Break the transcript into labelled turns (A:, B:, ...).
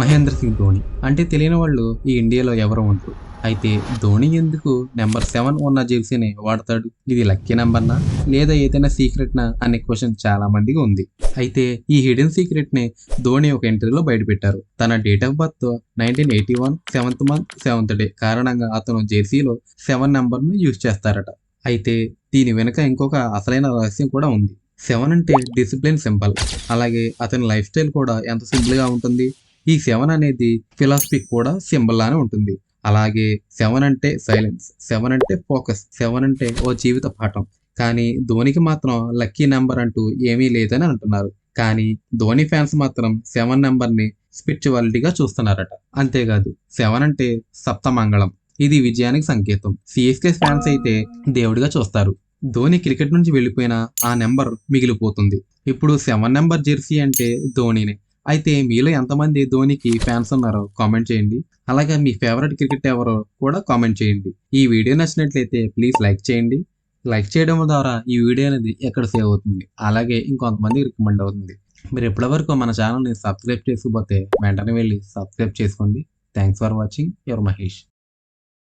A: మహేంద్ర సింగ్ ధోని. అంటే తెలియని వాళ్ళు ఈ ఇండియాలో ఎవరు ఉండరు. అయితే ధోని ఎందుకు నెంబర్ సెవెన్ ఉన్న జెర్సీని వాడతాడు? ఇది లక్కీ నెంబర్నా? లేదా ఏదైనా సీక్రెట్ నా అనే క్వశ్చన్ చాలా మందికి ఉంది. అయితే ఈ హిడెన్ సీక్రెట్ని ధోని ఒక ఇంటర్వ్యూలో బయటపెట్టారు. తన date of birth nineteen eighty one seventh month seventh day కారణంగా అతను జెర్సీలో సెవెన్ నెంబర్ను యూజ్ చేస్తారట. అయితే దీని వెనుక ఇంకొక అసలైన రహస్యం కూడా ఉంది. సెవెన్ అంటే డిసిప్లిన్ సింబల్. అలాగే అతని లైఫ్ స్టైల్ కూడా ఎంత సింపుల్గా ఉంటుంది? ఈ సెవెన్ అనేది ఫిలాసఫీ కూడా సింబల్ లానే ఉంటుంది. అలాగే సెవెన్ అంటే సైలెన్స్ సెవెన్ అంటే ఫోకస్ సెవెన్ అంటే ఓ జీవిత పాఠం. కానీ ధోనికి మాత్రం లక్కీ నెంబర్ అంటూ ఏమీ లేదని అంటున్నారు. కానీ ధోని ఫ్యాన్స్ మాత్రం సెవెన్ నెంబర్ని స్పిరిచువాలిటీగా చూస్తున్నారట. అంతేకాదు సెవెన్ అంటే సప్తమంగళం. ఇది విజయానికి సంకేతం. సిఎస్కే ఫ్యాన్స్ అయితే దేవుడిగా చూస్తారు. ధోని క్రికెట్ నుంచి వెళ్ళిపోయిన ఆ నెంబర్ మిగిలిపోతుంది. ఇప్పుడు సెవెన్ నెంబర్ జెర్సీ అంటే ధోనినే. అయితే మీలో ఎంతమంది ధోనికి ఫ్యాన్స్ ఉన్నారో కామెంట్ చేయండి. అలాగే మీ ఫేవరెట్ క్రికెట్ ఎవరో కూడా కామెంట్ చేయండి. ఈ వీడియో నచ్చినట్లయితే ప్లీజ్ లైక్ చేయండి. లైక్ చేయడం ద్వారా ఈ వీడియో అనేది ఎక్కడ సేవ్ అవుతుంది? అలాగే ఇంకొంతమంది రికమెండ్ అవుతుంది. మీరు ఎప్పటివరకు మన ఛానల్ని సబ్స్క్రైబ్ చేసుకోకపోతే వెంటనే వెళ్ళి సబ్స్క్రైబ్ చేసుకోండి. Thanks for watching. Your Mahesh.